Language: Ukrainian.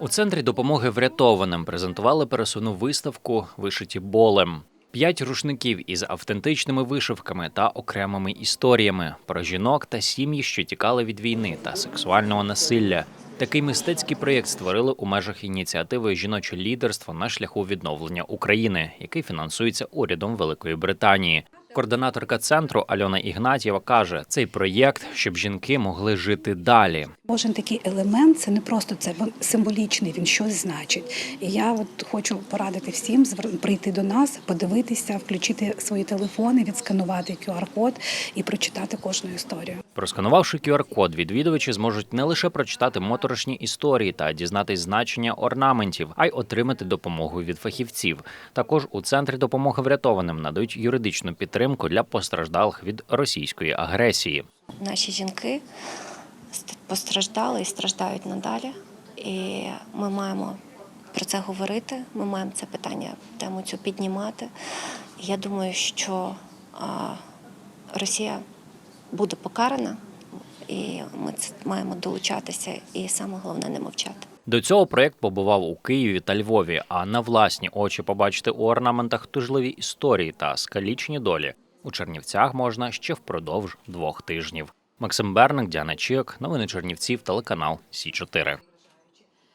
У центрі допомоги врятованим презентували пересувну виставку Вишиті болем. П'ять рушників із автентичними вишивками та окремими історіями про жінок та сім'ї, що тікали від війни та сексуального насилля. Такий мистецький проєкт створили у межах ініціативи Жіноче лідерство на шляху відновлення України, який фінансується урядом Великої Британії. Координаторка центру Альона Ігнатєва каже: цей проєкт, щоб жінки могли жити далі. Кожен такий елемент це не просто це символічний, він щось значить. І я от хочу порадити всім прийти до нас, подивитися, включити свої телефони, відсканувати QR-код і прочитати кожну історію. Просканувавши QR-код, відвідувачі зможуть не лише прочитати моторошні історії та дізнатись значення орнаментів, а й отримати допомогу від фахівців. Також у центрі допомоги врятованим надають юридичну підтримку для постраждалих від російської агресії. Наші жінки ст- постраждали і страждають надалі. І ми маємо про це говорити. Ми маємо це питання, тему цю піднімати. Я думаю, що Росія буде покарана, і ми маємо долучатися, і саме головне не мовчати. До цього проєкт побував у Києві та Львові, а на власні очі побачити у орнаментах тужливі історії та скалічні долі. У Чернівцях можна ще впродовж двох тижнів. Максим Берник, Діана Чік, новини Чернівців, телеканал Сі 4